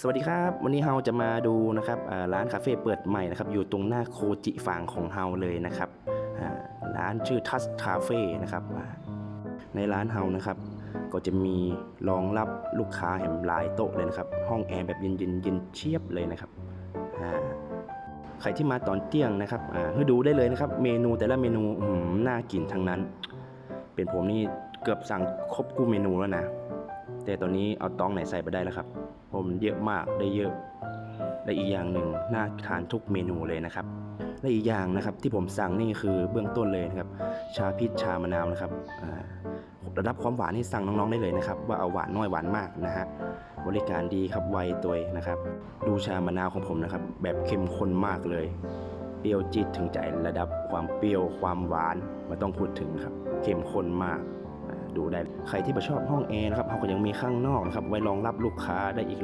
สวัสดีครับ วันนี้เราจะมาดูนะครับร้านคาเฟ่เปิดใหม่นะครับอยู่ตรงหน้าโคจิฟางของเฮาเลยนะครับร้านชื่อทัสคาเฟ่นะครับในร้านเฮานะครับก็จะมีรองรับลูกค้าแห่มหลายโต๊ะเลยนะครับ ห้องแอร์แบบเย็นเย็นเย็นเชียบเลยนะครับใครที่มาตอนเที่ยงนะครับอ่าให้ดูได้เลยนะครับ เมนูแต่ละเมนูหน่ากินทั้งนั้น เป็นผมนี่เกือบสั่งครบกูเมนูแล้วนะ แต่ตอนนี้เอาต้องไหนใส่ไปได้แล้วครับ ผมเยอะมากได้เยอะ และอีกอย่างหนึ่งน่าทานทุกเมนูเลยนะครับ และอีกอย่างนะครับที่ผมสั่งนี่คือเบื้องต้นเลยนะครับ ชาพิษชามะนาวนะครับระดับความหวานนี่สั่งน้องๆได้เลยนะครับ ว่าเอาหวานน้อยหวานมากนะฮะบริการดีครับไวตัวนะครับ ดูชามะนาวของผมนะครับ แบบเข้มข้นมากเลยเปรี้ยวจี๊ดถึงใจระดับความเปรี้ยวความหวานไมาต้องพูดถึงครับเข้มข้นมากดูได้ใครที่ชอบห้องแอร์นะครับเขาก็ยังมีข้างนอกนะครับไว้รองรับลูกค้าได้อีก